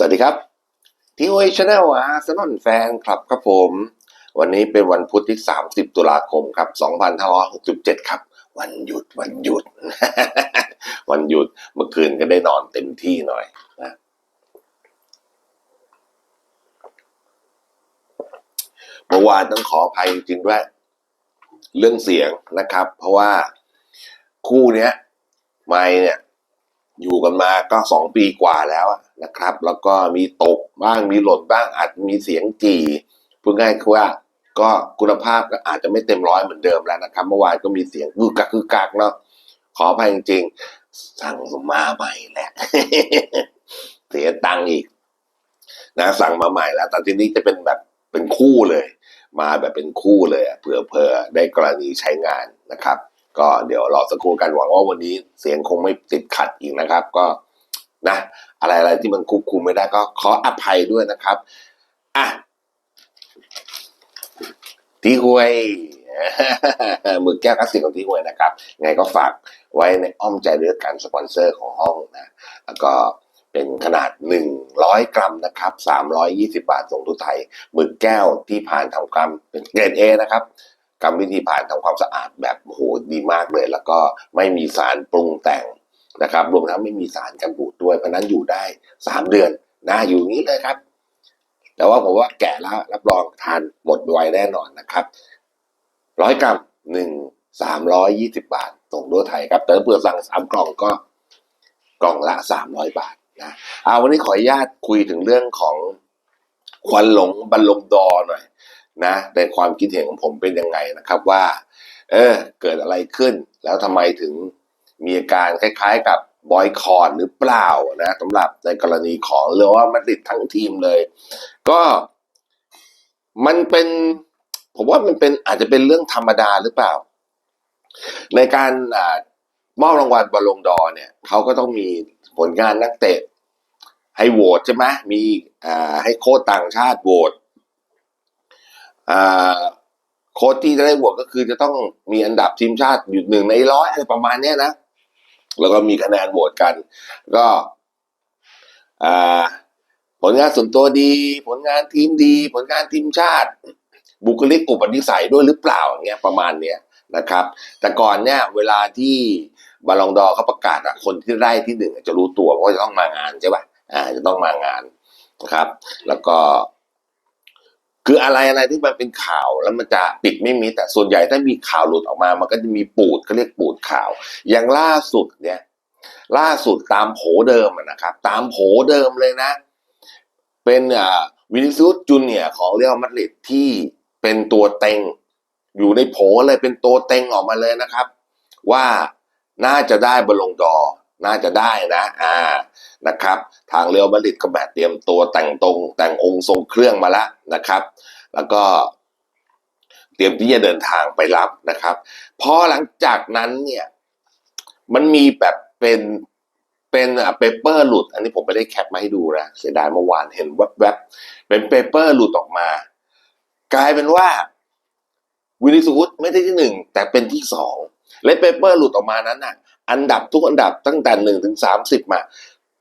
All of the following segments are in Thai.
สวัสดีครับทีโอชแนลอาร์เซนอลแฟนคลับครับผม วันนี้เป็นวันพุธที่ 30 ตุลาคมครับ 2567 ครับ วันหยุดวันหยุด วันหยุดเมื่อคืนก็ได้นอนเต็มที่หน่อยนะเมื่อวานต้องขออภัยจริงๆด้วยเรื่องเสียงนะครับ เพราะว่าคู่เนี้ย ไม่เนี่ย อยู่กันมาก็สองปีกว่าแล้วอะ นะครับ แล้วก็มีตกบ้างมีหล่นบ้างอาจมีเสียงจีพูดง่ายคือว่าก็คุณภาพอาจจะไม่เต็มร้อยเหมือนเดิมแล้วนะครับ เมื่อวานก็มีเสียงกึกกักกึกกักเนาะขออภัยจริงๆสั่งมาใหม่แหละเสียตังค์อีก นะ สั่งมาใหม่แล้ว แต่ทีนี้จะเป็นแบบเป็นคู่เลย มาแบบเป็นคู่เลยเผื่อเผื่อได้กรณีใช้งานนะครับ ก็เดี๋ยวรอสักครู่กันหวังว่าวันนี้เสียงคงไม่ติดขัดอีกนะครับ ก็ นะ อะไรอะไรที่มันควบคุมไม่ได้ก็ขออภัยด้วยนะครับ อะที่หวยมือแก้วคลาสสิกของที่หวยนะครับ ไงก็ฝากไว้ในอ้อมใจเรื่องการสปอนเซอร์ของห้องนะ แล้วก็เป็นขนาด 100 กรัมนะครับ 320 บาทส่งทุกไทยหมึกแก้วที่ผ่านทำความเป็นเกรดเอนะครับกรรมวิธีผ่านทำความสะอาดแบบโหดีมากเลย แล้วก็ไม่มีสารปรุงแต่ง นะครับ รวมทั้งไม่มีสารกันบูดด้วยเพราะนั้นอยู่ได้สามเดือนนะอยู่งนี้เลยครับ แต่ว่าผมว่าแก่แล้วรับรองทานหมดไวแน่นอนนะครับร้อยกรัมหนึ่งสามร้อยยี่สิบาทส่งด้วยไทยครับ แต่ถ้าเปิดสั่งสามกล่องก็กล่องละสามร้อยบาทนะเอาวันนี้ขออนุญาตคุยถึงเรื่องของควันหลงบรรลงดอหน่อยนะในความคิดเห็นของผมเป็นยังไงนะครับว่า เออเกิดอะไรขึ้น แล้วทำไมถึง มีอาการคล้ายๆกับบอยคอรหรือเปล่านะสำหรับในกรณีของเรือว่ามาดริดทั้งทีมเลย ก็มันเป็นผมว่ามันเป็นอาจจะเป็นเรื่องธรรมดาหรือเปล่า ในการอมอบรางวัลบอลลงดอร์เนี่ยเขาก็ต้องมีผลงานนักเตะ ให้โหวตใช่ไหมมีอ่าให้โค้ชต่างชาติโหวตอ่าโค้ชที่จะได้โหวตก็คือจะต้องมีอันดับทีมชาติอยู่หนึ่งในร้อยอะไรประมาณเนี้ยนะ แล้วก็มีคะแนนโหวตกัน ก็ผลงานส่วนตัวดี ผลงานทีมดี ผลงานทีมชาติ บุคลิกอุปนิสัยด้วยหรือเปล่าอย่างเงี้ยประมาณเนี้ยนะครับ แต่ก่อนเนี่ยเวลาที่บาลองดอเขาประกาศอะคนที่ได้ที่หนึ่งจะรู้ตัวว่าจะต้องมางานใช่ป่ะอ่าจะต้องมางานนะครับ แล้วก็ คืออะไรอะไรที่มันเป็นข่าวแล้วมันจะปิดไม่มีแต่ส่วนใหญ่ถ้ามีข่าวหลุดออกมา มันก็จะมีปูดเขาเรียกปูดข่าว อย่างล่าสุดเนี่ย ล่าสุดตามโผเดิมนะครับ ตามโผเดิมเลยนะ เป็นอ่าวินิซูสจูเนียของเรอัลมาดริดที่เป็นตัวเต็ง อยู่ในโผเลยเป็นตัวเต็งออกมาเลยนะครับ ว่าน่าจะได้บอลลงดอร์ น่าจะได้นะอ่านะครับ ทางเรอัลมาดริดก็แบบเตรียมตัวแต่งตรงแต่งองค์ทรงเครื่องมาแล้วนะครับ แล้วก็เตรียมที่จะเดินทางไปรับนะครับพอหลังจากนั้นเนี่ยมันมีแบบเป็นเป็นอะเปเปอร์หลุด อันนี้ผมไม่ได้แคปมาให้ดูนะเสียดายเมื่อวานเห็นแวบๆเป็นเปเปอร์หลุดออกมา กลายเป็นว่าวินิสูสไม่ได้ที่หนึ่งแต่เป็นที่สองและเปเปอร์หลุดออกมานั้นน่ะ อันดับทุกอันดับตั้งแต่หนึ่งถึงสามสิบมา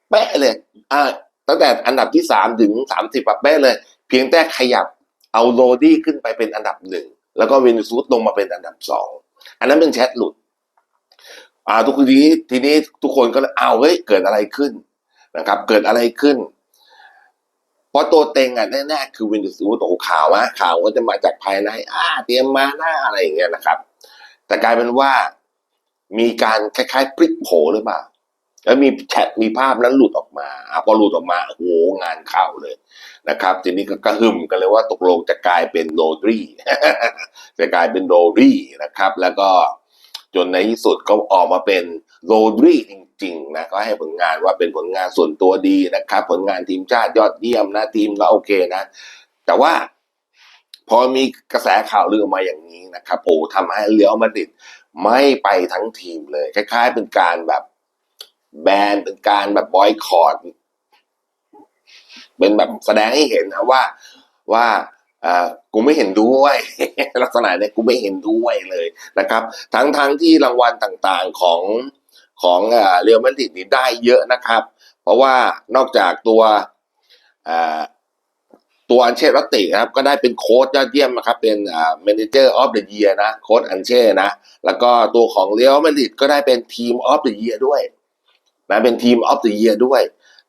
เป๊ะเลยอ่าตั้งแต่อันดับที่สามถึงสามสิบเป๊ะเลย เพียงแต่ขยับเอาโรดี้ขึ้นไปเป็นอันดับหนึ่งแล้วก็วินิสูสลงมาเป็นอันดับสองอันนั้นเป็นแชทหลุด อ่าทุกทีทีนี้ทุกคนก็เลยอ้าเฮ้ยเกิดอะไรขึ้นนะครับ เกิดอะไรขึ้นเพราะตัวเต็งอะแน่ๆคือวินดิสูโอข่าวนะข่าวก็จะมาจากภายใน อ่า เตรียมมาหน้าอะไรอย่างเงี้ยนะครับ แต่กลายเป็นว่า มีการคล้ายๆพลิกโผหรือเปล่าแล้วมีแชทมีภาพนั้นหลุดออกมาอพอหลุดออกมาโอ้โหงานเข้าเลยนะครับ ทีนี้ก็กระหึ่มกันเลยว่าตกลงจะกลายเป็นโรดรีจะกลายเป็นโรดรีนะครับ แล้วก็จนในที่สุดก็ออกมาเป็นโรดรีจริงๆนะก็ให้ผลงานว่าเป็นผลงานส่วนตัวดีนะครับ ผลงานทีมชาติยอดเยี่ยมนะทีมก็โอเคนะ แต่ว่าพอมีกระแสข่าวลือออกมาอย่างนี้นะครับโอ้ทำให้เรียลมาดิด ไม่ไปทั้งทีมเลย คล้าย ๆ เป็นการแบบแบนเป็นการแบบบอยคอรดเป็นแบบแสดงให้เห็นนะว่าว่าอ่ากูไม่เห็นด้วยลักษณะเนี้ยกูไม่เห็นด้วยเลยนะครับ ทั้งทั้งที่รางวัลต่างๆของของอ่าเรียลมาดริดนี่ได้เยอะนะครับ เพราะว่านอกจากตัวอ่า ตัวอันเช่รัตติครับก็ได้เป็นโค้ชยอดเยี่ยมนะครับเป็นอ่า manager of the year นะโค้ชอันเช่นะ แล้วก็ตัวของเรอัลมาดริดก็ได้เป็นทีม of the year ด้วยนะเป็นทีม of the year ด้วย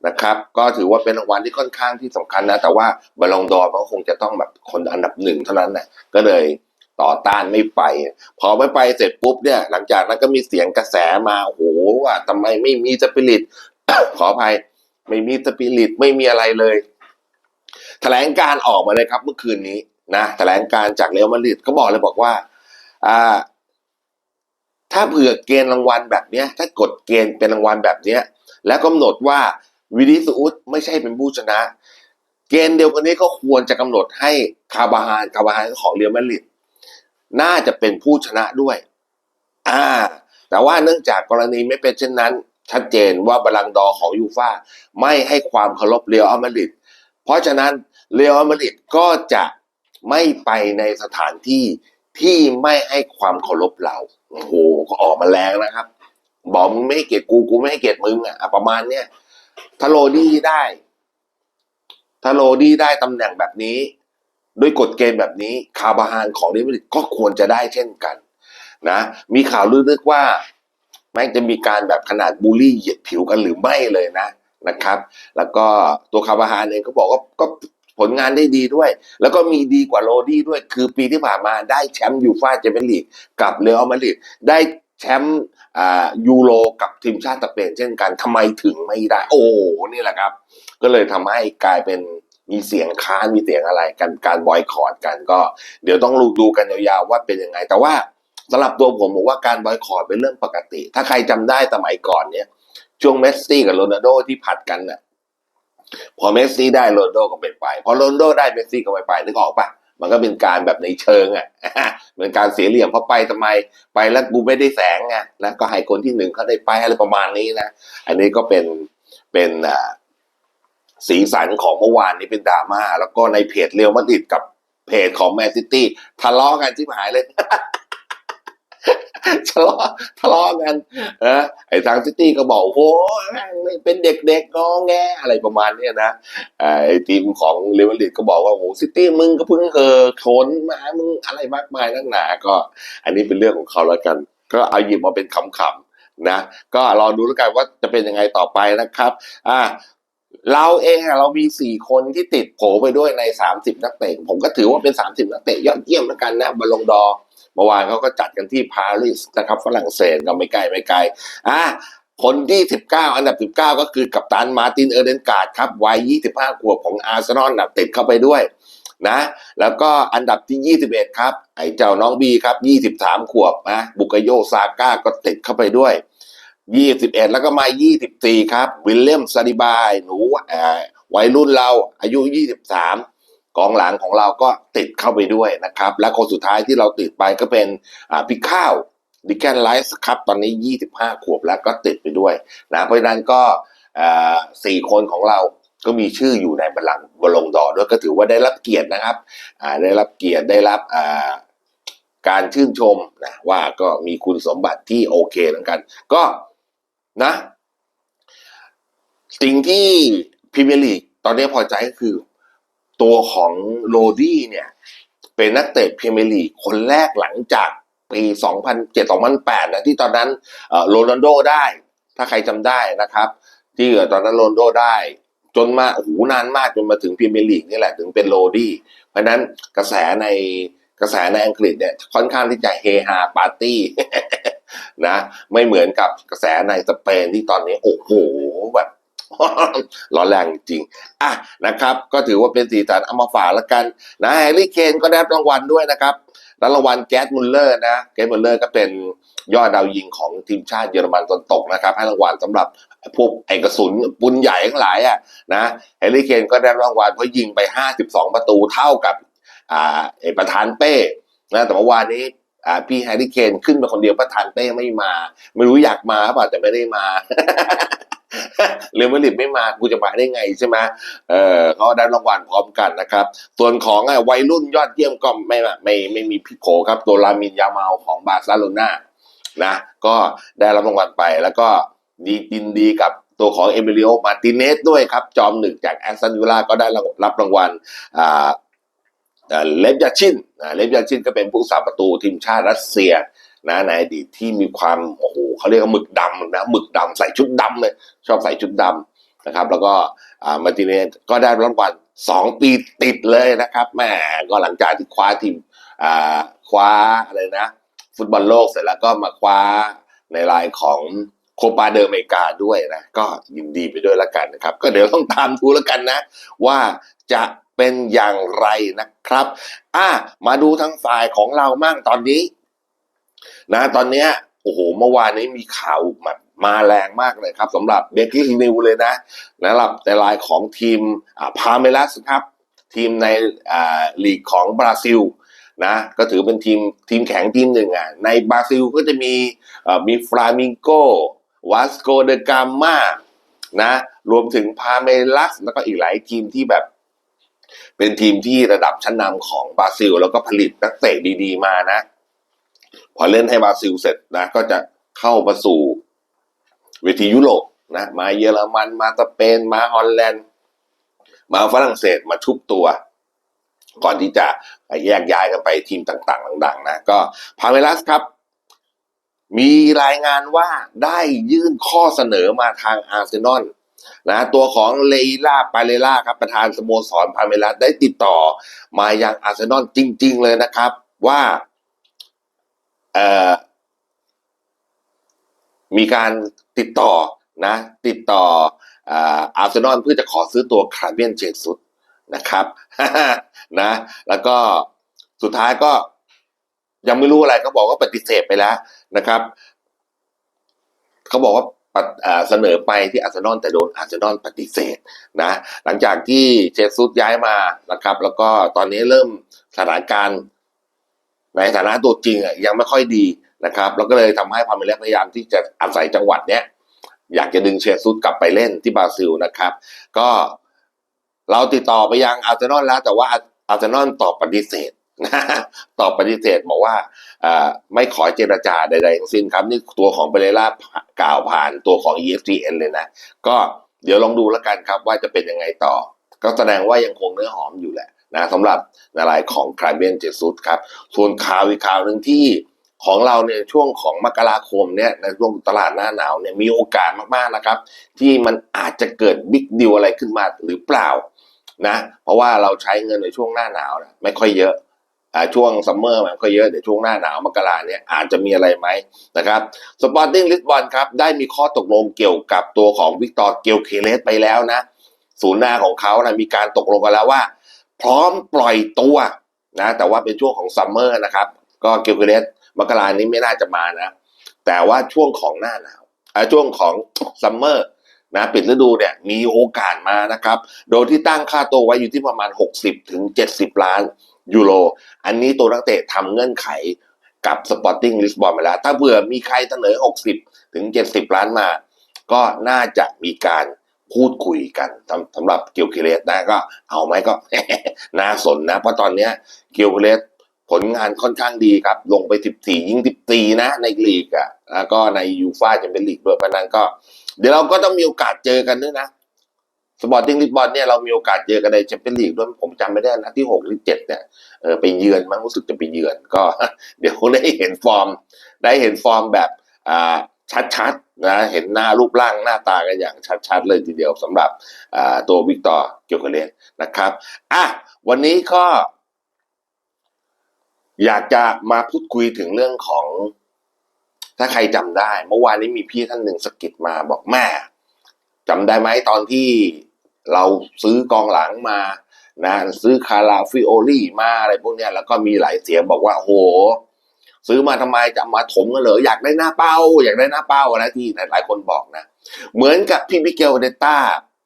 นะครับ ก็ถือว่าเป็นรางวัลที่ค่อนข้างที่สำคัญนะ แต่ว่าบอลลงดอร์มันก็คงจะต้องแบบคนอันดับหนึ่งเท่านั้นนะก็เลยต่อต้านไม่ไป พอไม่ไปเสร็จปุ๊บเนี่ย หลังจากนั้นก็มีเสียงกระแสมาโอ้โหว่าทำไมไม่มีสปิริตขออภัย ไม่มีสปิริตไม่มีอะไรเลย แถลงการออกมาเลยครับ เมื่อคืนนี้นะแถลงการจากเรอัลมาดริดก็บอกเลยบอกว่าอ่า ถ้าเผื่อเกณฑ์รางวัลแบบเนี้ย ถ้ากดเกณฑ์เป็นรางวัลแบบเนี้ย แล้วกำหนดว่าวินิสูสไม่ใช่เป็นผู้ชนะ เกณฑ์เดียวกันนี้ก็ควรจะกำหนดให้คาบาฮานคาบาฮานของเรอัลมาดริดน่าจะเป็นผู้ชนะด้วย อ่า แต่ว่าเนื่องจากกรณีไม่เป็นเช่นนั้น ชัดเจนว่าบอลลังดอของยูฟ่าไม่ให้ความเคารพเรอัลมาดริด เพราะฉะนั้นเรอัลมาดริดก็จะไม่ไปในสถานที่ที่ไม่ให้ความเคารพเราโอ้โหก็ออกมาแรงนะครับ บอกมึงไม่ให้เกียรติกูกูไม่ให้เกียรติมึงอะประมาณเนี้ยถ้าโรดี้ได้ถ้าโรดี้ได้ตำแหน่งแบบนี้ด้วยกฎเกณฑ์แบบนี้คาบาฮานของเรอัลมาดริดก็ควรจะได้เช่นกัน นะ มีข่าวลือๆว่าแม่งจะมีการแบบขนาดบูลลี่เหยียดผิวกันหรือไม่เลยนะ นะครับ แล้วก็ตัวคาบาฮานเองก็บอกว่าก็ผลงานได้ดีด้วย แล้วก็มีดีกว่าโรดี้ด้วย คือปีที่ผ่านมาได้แชมป์ยูฟ่าแชมเปี้ยนลีกกับเรอัลมาดริดได้แชมป์อ่ายูโรกับทีมชาติสเปนเช่นกันทำไมถึงไม่ได้ โอ้โหนี่แหละครับ ก็เลยทำให้กลายเป็นมีเสียงค้านมีเสียงอะไรกันการบอยคอรดกันก็ เดี๋ยวต้องดูกันยาวๆว่าเป็นยังไง แต่ว่าสำหรับตัวผมบอกว่าการบอยคอรดเป็นเรื่องปกติ ถ้าใครจำได้สมัยก่อนเนี่ย ช่วงเมสซี่กับโรนัลโดที่ผัดกันน่ะ พอเมสซี่ได้โรนัลโดก็ไม่ไป พอโรนัลโดได้เมสซี่ก็ไม่ไปนึกออกปะมันก็เป็นการแบบในเชิงอะเหมือนการเสียเหลี่ยมเพราะไปทำไมไปแล้วกูไม่ได้แสงไงแล้วก็ให้คนที่หนึ่งเขาได้ไปอะไรประมาณนี้นะอันนี้ก็เป็นเป็นอ่าสีสันของเมื่อวานนี้เป็นดราม่าแล้วก็ในเพจเรียวมาดริดกับเพจของแมนซิตี้ทะเลาะกันที่หายเลย ทะเลาะทะเลาะกันเออไอ้ทางซิตี้ก็บอกโอ้เป็นเด็กๆงองแงอะไรประมาณเนี้ยนะไอ้ทีมของเรอัลมาดริดก็บอกว่าโอ้ซิตี้มึงก็เพิ่งเฮอขนมามึงอะไรมากมายนักหนาก็ อันนี้เป็นเรื่องของเขาแล้วกัน ก็เอาหยิบมาเป็นขำๆนะ ก็รอดูแล้วกันว่าจะเป็นยังไงต่อไปนะครับ อ่าเราเองอะเรามีสี่คนที่ติดโผไปด้วยในสามสิบนักเตะผมก็ถือว่าเป็นสามสิบนักเตะยอดเยี่ยมแล้วกันนะบอลลงดอ มื่อวานเขาก็จัดกันที่ปารีสนะครับฝรั่งเศสก็ไม่ไกลไม่ไกลอะคนที่สิบเก้าอันดับสิบเก้าก็คือกัปตันมาตินเออร์เดนการ์ดครับวัยยี่สิบห้าขวบของอาร์เซนอลนะติดเข้าไปด้วยนะแล้วก็อันดับที่ยี่สิบเอ็ดครับ ไอ้เจ้าน้องบีครับยี่สิบสามขวบนะบุกโยซาก้าก็ติดเข้าไปด้วยยี่สิบเอ็ดแล้วก็มายี่สิบสี่ครับ วิลเลียมซาดิบาย หนูวัยรุ่นเราอายุยี่สิบสาม กองหลังของเราก็ติดเข้าไปด้วยนะครับ และคนสุดท้ายที่เราติดไปก็เป็นพี่ข้าวดิแกนไลฟ์ครับตอนนี้ยี่สิบห้าขวบแล้วก็ติดไปด้วยนะเพราะฉะนั้นก็สี่คนของเราก็มีชื่ออยู่ในบัลลังบอลงดอด้วยก็ถือว่าได้รับเกียรตินะครับได้รับเกียรติได้รับการชื่นชมนะว่าก็มีคุณสมบัติที่โอเคเหมือนกัน ก็นะ สิ่งที่พรีเมียร์ลีกตอนนี้พอใจก็คือ ตัวของโรดี้เนี่ย เป็นนักเตะพรีเมียร์ลีกคนแรกหลังจากปี 2007-2008 นะที่ตอนนั้นโรนัลโดได้ ถ้าใครจำได้นะครับ ที่ตอนนั้นโรนัลโดได้ จนมาโอ้โหนานมากจนมาถึงพรีเมียร์ลีกนี่แหละถึงเป็นโรดี้ เพราะนั้นกระแสในกระแสในอังกฤษเนี่ยค่อนข้างที่จะเฮฮาปาร์ตี้นะไม่เหมือนกับกระแสในสเปนที่ตอนนี้โอ้โห ร้อนแรงจริงๆอะนะครับ ก็ถือว่าเป็นสีสันเอามาฝากล้วกันนะแฮร์รี่เคนก็ได้รางวัลด้วยนะครับรางวัลแก๊สมุลเลอร์นะแก๊สมุลเลอร์ก็เป็นยอดดาวยิงของทีมชาติเยอรมันตอนตกนะครับ ให้รางวัลสำหรับพวกไอกระสุนปุนใหญ่ทั้งหลายอะนะแฮร์รี่เคนก็ได้รางวัลเพราะยิงไป 52 ประตูเท่ากับอ่าไอประธานเป้นะแต่เมื่อวานนี้อ่าพี่แฮร์รี่เคนขึ้นมาคนเดียวประธานเป้ไม่มา ไม่รู้อยากมาเปล่าแต่ไม่ได้มา เรอัลมาดริดไม่มากูจะมาได้ไงใช่ไหมเออเขาได้รางวัลพร้อมกันนะครับ ส่วนของอะวัยรุ่นยอดเยี่ยมก็ไม่ไม่ไม่มีพิโขครับตัวลามินยาเมาลของบาร์เซโลนานะก็ได้รับรางวัลไปแล้วก็ดีดินดีกับตัวของเอมิลิโอมาติเนสด้วยครับ จอมหนึ่งจากแอสตันวิลล่าก็ได้รับรางวัลอ่าอ่าเลฟยาชินเลฟยาชินก็เป็นผู้สาประตูทีมชาติรัสเซีย นะในอดีตที่มีความโอ้โหเขาเรียกว่าหมึกดำนะหมึกดำใส่ชุดดำเลยชอบใส่ชุดดำนะครับ แล้วก็มาติเนสก็ได้รางวัลสองปีติดเลยนะครับแหม่ก็หลังจากที่คว้าทีมคว้าอะไรนะ ฟุตบอลโลกเสร็จแล้วก็มาคว้าในรายของโคปาเดอร์อเมริกาด้วยนะ ก็ยินดีไปด้วยละกันนะครับ ก็เดี๋ยวต้องตามดูแล้วกันนะ ว่าจะเป็นอย่างไรนะครับ อะมาดูทางฝ่ายของเรามั่งตอนนี้ นะตอนเนี้ยโอ้โหเมื่อวานนี้มีข่าวมามาแรงมากเลยครับสำหรับเบกกิ้งนิวเลยนะนะครับในรายของทีมพาเมลัสครับ ทีมในลีกของบราซิลนะก็ถือเป็นทีมทีมแข็งทีมหนึ่งอะในบราซิลก็จะมีมีฟลามิงโกวาสโกเดกามานะรวมถึงพาเมลัสแล้วก็อีกหลายทีมที่แบบ เป็นทีมที่ระดับชั้นนำของบราซิล แล้วก็ผลิตนักเตะดีๆมานะ พอเล่นให้บราซิลเสร็จนะ ก็จะเข้ามาสู่เวทียุโรปนะ มาเยอรมันมาสเปน มาฮอลแลนด์ มาฝรั่งเศสมาชุบตัว ก่อนที่จะแยกย้ายกันไปทีมต่างๆ ดังๆนะก็พาเมลัสครับ มีรายงานว่าได้ยื่นข้อเสนอมาทางอาร์เซนอลนะตัวของเลล่าปาเลล่าครับประธานสโมสรพาเมลัสได้ติดต่อมายังอาร์เซนอลจริง ๆ เลยนะครับ ว่า มีการติดต่อนะ ติดต่ออาร์เซนอลเพื่อจะขอซื้อตัวคาร์เบียนเจสุดนะครับนะ แล้วก็สุดท้ายก็ยังไม่รู้อะไรก็บอกว่าปฏิเสธไปแล้วนะครับเขาบอกว่าปฏิอ่าเสนอไปที่อาร์เซนอลแต่โดนอาร์เซนอลปฏิเสธนะหลังจากที่เจสุดย้ายมานะครับ แล้วก็ตอนนี้เริ่มสถานการณ์ ในฐานะตัวจริงอะยังไม่ค่อยดีนะครับแล้วก็เลยทำให้พาเมเลสพยายามที่จะอาศัยจังหวัดเนี้ยอยากจะดึงเชซุสกลับไปเล่นที่บราซิลนะครับ ก็เราติดต่อไปยังอาร์เซนอลแล้ว แต่ว่าอาร์เซนอลตอบปฏิเสธนะตอบปฏิเสธบอกว่าไม่ขอเจรจาใดๆทั้งสิ้นครับ นี่ตัวของเปเรล่ากล่าวผ่านตัวของ ESPN เลยนะ ก็เดี๋ยวลองดูแล้วกันครับว่าจะเป็นยังไงต่อ ก็แสดงว่ายังคงเนื้อหอมอยู่แหละ นะสำหรับในรายของคาร์เบนเจสุสครับส่วนข่าวอีกข่าวหนึ่งที่ของเราเนี่ยช่วงของมกราคมเนี่ยในช่วงตลาดหน้าหนาวเนี่ยมีโอกาสมากๆนะครับ ที่มันอาจจะเกิดบิ๊กดิวอะไรขึ้นมาหรือเปล่านะเพราะว่าเราใช้เงินในช่วงหน้าหนาวนะไม่ค่อยเยอะช่วงซัมเมอร์มันก็เยอะเดี๋ยวช่วงหน้าหนาวมกราเนี่ยอาจจะมีอะไรไหมนะครับสปอร์ติ้งลิสบอลครับได้มีข้อตกลงเกี่ยวกับตัวของวิกตอร์เกลเคเลสไปแล้วนะศูนย์หน้าของเขานะมีการตกลงกันแล้วว่า พร้อมปล่อยตัวนะแต่ว่าเป็นช่วงของซัมเมอร์นะครับ ก็เกลเคเลสมกรานี้ไม่น่าจะมานะ แต่ว่าช่วงของหน้าหนาวช่วงของซัมเมอร์นะปิดฤดูเนี่ยมีโอกาสมานะครับ โดยที่ตั้งค่าตัวไว้อยู่ที่ประมาณ 60 ถึง 70 ล้านยูโร อันนี้ตัวนักเตะทำเงื่อนไขกับสปอร์ติ้งลิสบอนมาแล้ว ถ้าเผื่อมีใครเสนอ 60 ถึง 70 ล้านมา ก็น่าจะมีการ พูดคุยกันสำหรับเกียวเคเลสนะก็เอาไหมก็น่าสนนะ เพราะตอนเนี้ยเกียวเคเลสผลงานค่อนข้างดีครับ ลงไป 14 ยิง 14 นะ ในลีกอะ่ะแล้วก็ในยูฟ่าจะเป็นลีกด้วยพราะนั้นก็ เดี๋ยวเราก็ต้องมีโอกาสเจอกันด้วยนะสปอร์ติ้งลิสบอนเนี่ยเรามีโอกาสเจอกันในแชมเปี้ยนลีกด้วยผมจำไม่ได้นะที่หกหรือเจ็ดเนี่ยเออไปเยือนมั้งรู้สึกจะไปเยือนก็ เดี๋ยวได้เห็นฟอร์ม ได้เห็นฟอร์มแบบอ่า ชัดๆนะเห็นหน้ารูปร่างหน้าตากันอย่างชัดๆ เลยทีเดียวสำหรับตัววิกตอร์เกียวกเลสนะครับอะวันนี้ก็ อยากจะมาพูดคุยถึงเรื่องของ ถ้าใครจำได้ เมื่อวานนี้มีพี่ท่านหนึ่งสะกิดมาบอกแม่จำได้ไหมตอนที่เราซื้อกองหลังมานะซื้อคาราฟิโอลี่มาอะไรพวกเนี้ยแล้วก็มีหลายเสียงบอกว่าโห ซื้อมาทำไมจะมาถมกันเหรออยากได้หน้าเป้า อยากได้หน้าเป้านะที่หลายคนบอกนะ เหมือนกับพี่มิเกลเดต้า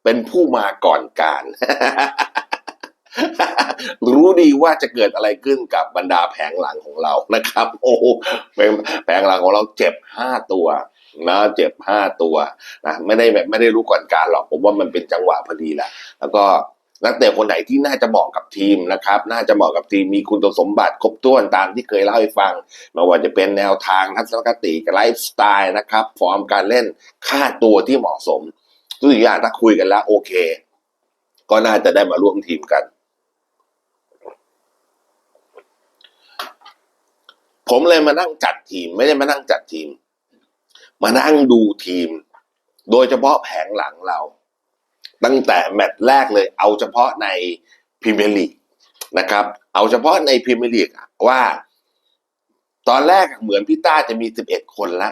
เป็นผู้มาก่อนการ รู้ดีว่าจะเกิดอะไรขึ้นกับบรรดาแผงหลังของเรานะครับ โอ้แผงหลังของเราเจ็บห้าตัวนะเจ็บห้าตัวนะไม่ได้แบบไม่ได้รู้ก่อนการหรอกผมว่ามันเป็นจังหวะพอดีแหละแล้วก็ นักเตะคนไหนที่น่าจะเหมาะกับทีมนะครับ น่าจะเหมาะกับทีมมีคุณสมบัติครบถ้วนตามที่เคยเล่าให้ฟังไม่ว่าจะเป็นแนวทางทัศนคติไลฟ์สไตล์นะครับฟอร์มการเล่นค่าตัวที่เหมาะสมทุกอย่างถ้าคุยกันแล้วโอเค ก็น่าจะได้มาร่วมทีมกัน ผมเลยมานั่งจัดทีม ไม่ได้มานั่งจัดทีม มานั่งดูทีม โดยเฉพาะแผงหลังเรา ตั้งแต่แมตช์แรกเลย เอาเฉพาะในพรีเมียร์ลีกนะครับ เอาเฉพาะในพรีเมียร์ลีกอะว่า ตอนแรกเหมือนพี่ต้าจะมี 11 คนละ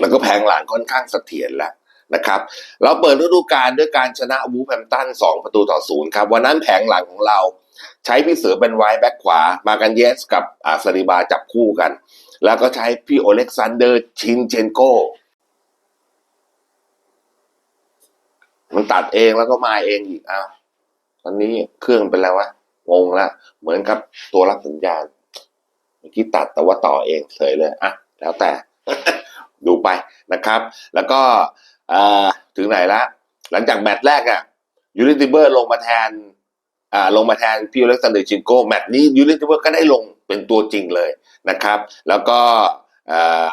แล้วก็แผงหลังค่อนข้างเสถียรแล้วนะครับ เราเปิดฤดูกาลด้วยการชนะวูแฮมตัน2 ประตูต่อศูนย์ครับ วันนั้นแผงหลังของเราใช้พี่เสือเป็นไวท์แบ็คขวา มากันเยสกับอาซาริบาจับคู่กัน แล้วก็ใช้พี่โอเล็กซานเดอร์ชินเชนโก มันตัดเองแล้วก็มาเองอีกอ้าวตอนนี้เครื่องเป็นแล้ววะงงละเหมือนกับตัวรับสัญญาณเมื่อกี้ตัดแต่ว่าต่อเองเฉยเลยอะแล้วแต่ ดูไปนะครับ แล้วก็เอ่อถึงไหนละ หลังจากแมตช์แรกอะยูริติเบอร์ลงมาแทนอ่าลงมาแทนพี่อเล็กซานเดอร์ชินโก้แมตช์นี้ยูริติเบอร์ก็ได้ลงเป็นตัวจริงเลยนะครับ แล้วก็เอ่อ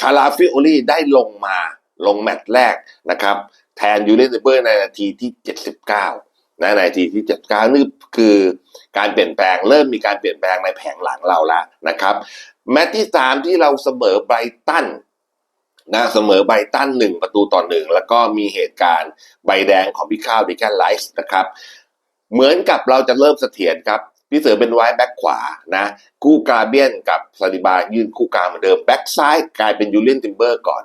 คาราฟิโอลี่ได้ลงมาลงแมตช์แรกนะครับ แทนยูรินติเบอร์ในนาทีที่ 79 นะในนาทีที่ 79 นี่คือการเปลี่ยนแปลงเริ่มมีการเปลี่ยนแปลงในแผงหลังเราแล้วนะครับ แมตช์ที่สามที่เราเสมอไบรตันนะเสมอไบตันหนึ่งประตูต่อหนึ่งแล้วก็มีเหตุการณ์ใบแดงของพี่ข้าวดิแคนไลส์นะครับ เหมือนกับเราจะเริ่มเสถียรครับ พี่เสือเป็นไว้แบ็คขวานะคู่กราเบียนกับซาดิบายืนคู่กลางเหมือนเดิม แบ็คซ้ายกลายเป็นยูเลียนติมเบอร์ก่อน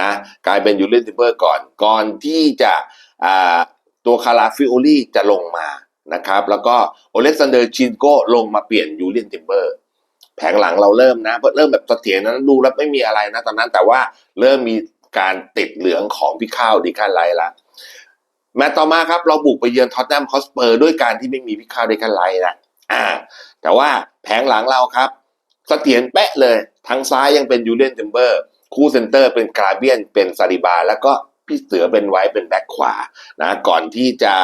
นะกลายเป็นยูเลียนติมเบอร์ก่อน ก่อนที่จะตัวคาราฟิโอลี่จะลงมานะครับ แล้วก็โอเล็กซานเดอร์ชินโกลงมาเปลี่ยนยูเลียนติมเบอร์แผงหลังเราเริ่มนะเริ่มแบบเสถียรนะดูแล้วไม่มีอะไรนะตอนนั้นแต่ว่าเริ่มมีการติดเหลืองของพี่ข้าวดีคานไลละแมตต์ต่อมาครับเราบุกไปเยือนท็อตแนมคอสเปอร์ด้วยการที่ไม่มีพี่ข้าวดีคานไลนะอ่า แต่ว่าแผงหลังเราครับเสถียรเป๊ะเลยทางซ้ายยังเป็นยูเลียนเทมเบอร์ คู่เซนเตอร์เป็นกราเบียนเป็นซาริบา แล้วก็พี่เสือเป็นไว้เป็นแบ็คขวานะก่อนที่จะ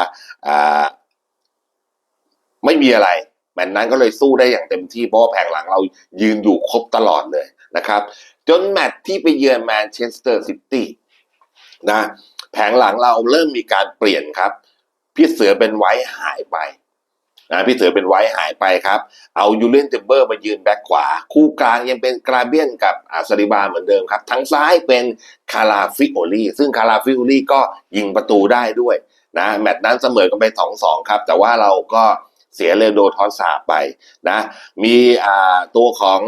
ไม่มีอะไรแมตช์นั้นก็เลยสู้ได้อย่างเต็มที่เพราะว่าแผงหลังเรายืนอยู่ครบตลอดเลยนะครับ จนแมตช์ที่ไปเยือนแมนเชสเตอร์ซิตี้นะแผงหลังเราเริ่มมีการเปลี่ยนครับ พี่เสือเป็นไว้หายไป นะพี่เสือเป็นไว้หายไปครับ เอายูเลนเทมเบอร์มายืนแบ็คขวา คู่กลางยังเป็นกราเบียนกับอาซาริบาเหมือนเดิมครับ ทั้งซ้ายเป็นคาราฟิโอลีซึ่งคาราฟิโอลีก็ยิงประตูได้ด้วยนะแมตช์นั้นเสมอกันไปสองสองครับ แต่ว่าเราก็เสียเรโดทอสซาไปนะมีอ่าตัวของ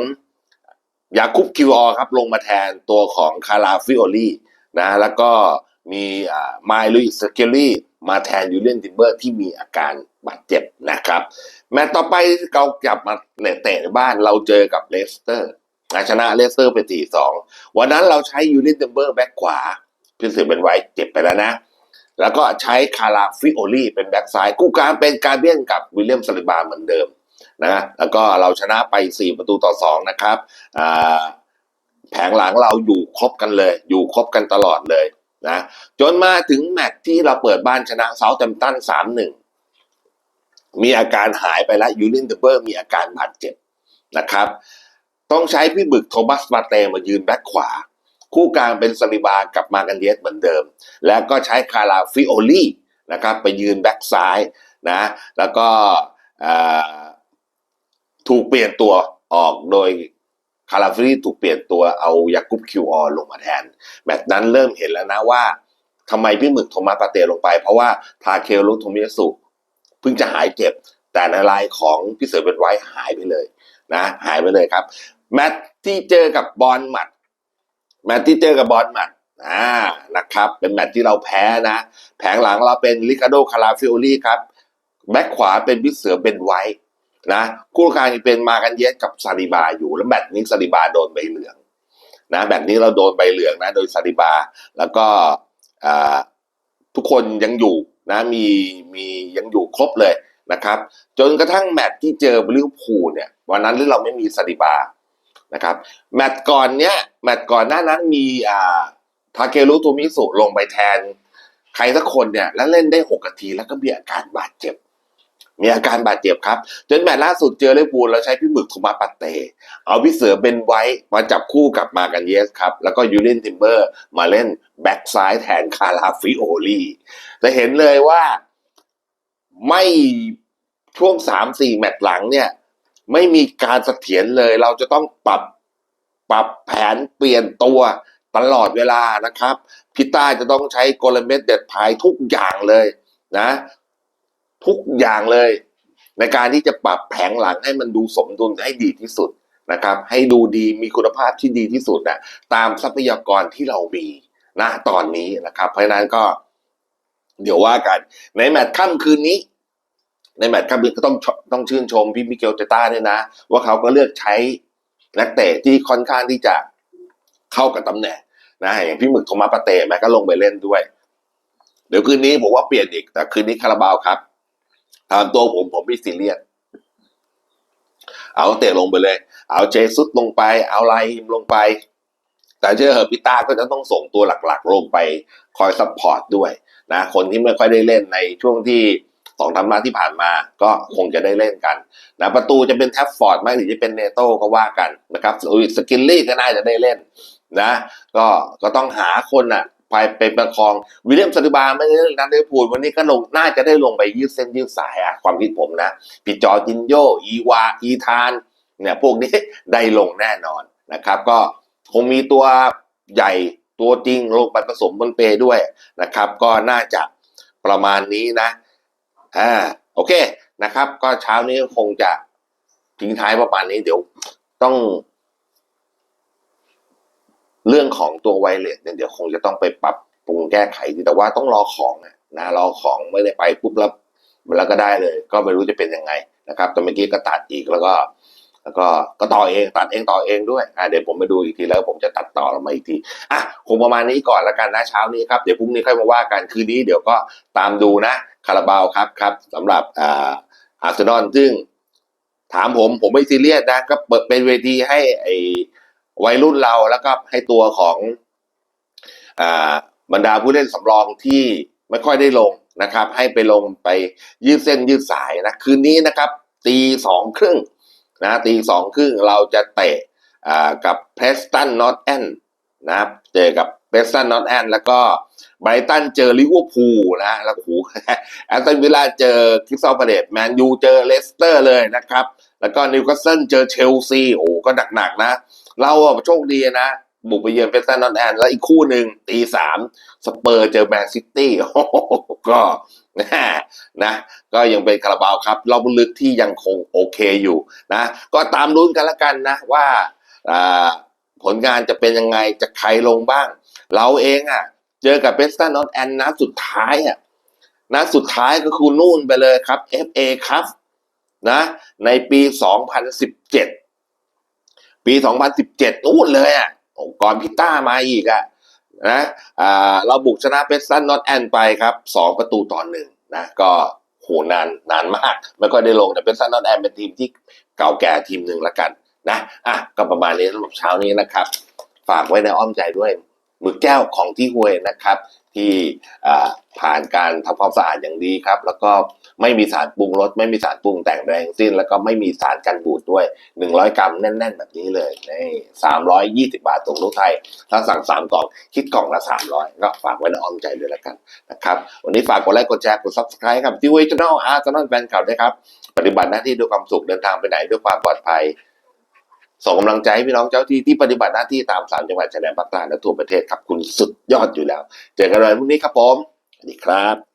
ยาคุปคิวออครับลงมาแทนตัวของคาราฟิโอลีนะแล้วก็มีอ่าไมลุยสเกลลี่มาแทนยูเลียนติมเบอร์ที่มีอาการ บาดเจ็บนะครับ แมตต์ต่อไปเรากลับมาเตะบ้านเราเจอกับเลสเตอร์ชนะเลสเตอร์ไปสี่สองวันนั้นเราใช้ยูเลียนติมเบอร์แบ็คขวาพี่เสือเป็นไว้เจ็บไปแล้วนะ แล้วก็ใช้คาราฟิโอลี่เป็นแบ็กซ้ายคู่กางเป็นการเบียนกับวิลเลียมซาลิบาเหมือนเดิมนะแล้วก็เราชนะไป 4 ประตูต่อ 2 นะครับแผงหลังเราอยู่ครบกันเลย อยู่ครบกันตลอดเลยนะจนมาถึงแมตช์ที่เราเปิดบ้านชนะเซาท์แฮมตัน3-1 มีอาการหายไปแล้วยูรินเดเบอร์มีอาการบาดเจ็บนะครับ ต้องใช้พี่บึกโทมัสมาเตมายืนแบ็คขวา คู่กลางเป็นซาลิบากับมากันเยสเหมือนเดิม แล้วก็ใช้คาราฟิโอลีนะครับไปยืนแบ็กซ้ายนะแล้วก็ถูกเปลี่ยนตัวออกโดยคาราฟิโอลีถูกเปลี่ยนตัวเอายากุบคิวออลงมาแทนแมตช์นั้นเริ่มเห็นแล้วนะว่าทำไมพี่หมึกโทมัสปาเตลงไป เพราะว่าทาเคโรโทมิยาสุ เพิ่งจะหายเจ็บ แต่ในรายของพี่เสือเป็นไว้หายไปเลยนะหายไปเลยครับ แมตที่เจอกับบอลหมัด แมตที่เจอกับบอลหมัดอ่านะครับ เป็นแมตที่เราแพ้นะ แผงหลังเราเป็นลิคาโดคาราฟิโอลี่ครับแบ็คขวาเป็นพิเสือเป็นไว้นะคู่กลางเป็นมากันเยสกับซาลิบาอยู่แล้วแมตนี้ซาลิบาโดนใบเหลืองนะแบบนี้เราโดนใบเหลืองนะ โดยซาลิบา แล้วก็ทุกคนยังอยู่ นะมีมียังอยู่ครบเลยนะครับ จนกระทั่งแมตช์ที่เจอลิเวอร์พูลเนี่ยวันนั้นเราไม่มีซาลิบานะครับแมตช์ก่อนเนี้ยแมตช์ก่อนหน้านั้นมีอ่าทาเกรุโทมิสุลงไปแทน ใครสักคนเนี่ยแล้วเล่นได้หกนาทีแล้วก็มีอาการบาดเจ็บ มีอาการบาดเจ็บครับ จนแมตช์ล่าสุดเจอเวอร์พูลแล้วใช้พี่หมึกโทมาปาเต เอาพี่เสือเป็นไว้มาจับคู่กับมากันเยสครับ แล้วก็ยูเลนทิมเบอร์มาเล่นแบ็กซ้ายแทนคาราฟิโอลีจะเห็นเลยว่าไม่ช่วงสามสี่แมตช์หลังเนี่ย ไม่มีการเสถียรเลย เราจะต้องปรับปรับแผนเปลี่ยนตัวตลอดเวลานะครับ พิต้าจะต้องใช้กลเม็ดเด็ดพายทุกอย่างเลยนะ ทุกอย่างเลย ในการที่จะปรับแผงหลังให้มันดูสมดุลให้ดีที่สุดนะครับ ให้ดูดีมีคุณภาพที่ดีที่สุดนะตามทรัพยากรที่เรามีนะตอนนี้นะครับ เพราะฉะนั้นก็ เดี๋ยวว่ากัน ในแมตช์ค่ำคืนนี้ ในแมตช์ค่ำคืนก็ต้องต้องชื่นชมพี่มิเกลเตต้าด้วยนะ ว่าเขาก็เลือกใช้นักเตะที่ค่อนข้างที่จะเข้ากับตำแหน่งนะอย่างพี่หมึกโทมัสปาเต้แม่ก็ลงไปเล่นด้วย เดี๋ยวคืนนี้ผมว่าเปลี่ยนอีกแต่คืนนี้คาราบาวครับ ตามตัวผมผมไม่ซีเรียสเอาเตะลงไปเลย เอาเจซุสลงไป เอาไลฮิมลงไป แต่เชื่อเหอะพิต้าก็จะต้องส่งตัวหลักๆ ลงไปคอยซัพพอร์ตด้วยนะคนที่ไม่ค่อยได้เล่นในช่วงที่สองทำมาที่ผ่านมาก็คงจะได้เล่นกันนะประตูจะเป็นแท็บฟอร์ดไหมหรือจะเป็นเนโต้ก็ว่ากันนะครับสกิลลี่ก็น่าจะได้เล่นนะ ก็ก็ต้องหาคนอะ ไปไปประคองวิลเลียมซาลิบาไม่ได้เล่นนัดได้พูดวันนี้ก็ลงน่าจะได้ลงไปยืดเส้นยืดสายอะความคิดผมนะปิจอร์จินโยอีวาอีธานเนี่ยพวกนี้ได้ลงแน่นอนนะครับ ก็คงมีตัวใหญ่ตัวจริงลงไปผสมบนเปด้วยนะครับ ก็น่าจะประมาณนี้นะอ่าโอเคนะครับ ก็เช้านี้คงจะทิ้งท้ายประมาณนี้เดี๋ยวต้อง เรื่องของตัวไวเลสเนี่ยเดี๋ยวคงจะต้องไปปรับปรุงแก้ไขดีแต่ว่าต้องรอของนะรอของไม่ได้ไปปุ๊บแล้วแล้วก็ได้เลย ก็ไม่รู้จะเป็นยังไงนะครับแต่เมื่อกี้ก็ตัดอีกแล้วก็ แล้วก็ก็ต่อเองตัดเองต่อเองด้วยอ่าเดี๋ยวผมไปดูอีกทีแล้วผมจะตัดต่อล้วมาอีกทีอะคงประมาณนี้ก่อนแล้วกันนะเช้านี้ครับเดี๋ยวพรุ่งนี้ค่อยมาว่ากันคืนนี้เดี๋ยวก็ตามดูนะคาราบาวครับครับสำหรับอ่าอาร์เซนอลซึ่งถามผมผมไม่ซีเรียสนะก็เปิดเป็นเวทีให้ไอ วัยรุ่นเราแล้วก็ให้ตัวของอบรรดาผู้เล่นสำรองที่ไม่ค่อยได้ลงนะครับ ให้ไปลงไปยืดเส้นยืดสายนะคืนนี้นะครับ ตีสองครึ่งนะตีสองครึ่งเราจะเตะกับเพรสตันนอตแอนนะครับเจอกับเพรสตันนอตแอนแล้วก็ไบรตันเจอลิเวอร์พูลนะแล้วโอ้โหแอสตันวิลล่าเจอคริสตัลพาเลตแมนยูเจอเลสเตอร์เลยนะครับ แล้วก็นิวคาสเซิลเจอเชลซีโอ้ก็หนักๆนะ เราอะโชคดีนะ บุกไปเยือนเฟสตันนอตแอนแล้วอีกคู่หนึ่งตีสามสเปอร์เจอแมนซิตี้ก็นะก็ยังเป็นคาราบาวครับรอบลึกที่ยังคงโอเคอยู่นะ ก็ตามลุ้นกันละกันนะว่าผลงานจะเป็นยังไงจะใครลงบ้าง เราเองอะ เจอกับเฟสตันนอตแอนนัดสุดท้ายอะนัดสุดท้ายก็คือนู่นไปเลยครับ FA ครับนะในปี 2017 ปี 2017 นู่นเลยอะโอ้ก่อนพิต้ามาอีกอะนะอ่าเราบุกชนะเฟสตันนอตแอนไปครับสองประตูต่อหนึ่งนะก็โหนานนานมากไม่ค่อยได้ลงแต่เฟสตันนอตแอนเป็นทีมที่เก่าแก่ทีมหนึ่งละกันนะอะก็ประมาณนี้สำหรับเช้านี้นะครับ ฝากไว้ในอ้อมใจด้วยหมึกแก้วของที่หวยนะครับ ที่ผ่านการทำความสะอาดอย่างดีครับ แล้วก็ไม่มีสารปรุงรสไม่มีสารปรุงแต่งแรงสิ้น แล้วก็ไม่มีสารกันบูดด้วย 100 กรัมแน่น ๆ แบบนี้เลยใน320 บาทส่งลูกไทย ถ้าสั่ง 3 กล่อง คิดกล่องละ 300 ก็ฝากไว้ในอ้อมใจด้วยแล้วกันนะครับ วันนี้ฝากกดไลค์กดแชร์กด subscribe ครับที่เวีช n น l อาร์ตนอลแฟนคลับด้วยครับ ปฏิบัติหน้าที่ด้วยความสุขเดินทางไปไหนด้วยความปลอดภัย ส่งกำลังใจให้พี่น้องเจ้าที่ที่ปฏิบัติหน้าที่ตามสามจังหวัดชายแดนภาคใต้และทั่วประเทศครับคุณสุดยอดอยู่แล้ว เจอกันเลยพรุ่งนี้ครับผมสวัสดีครับ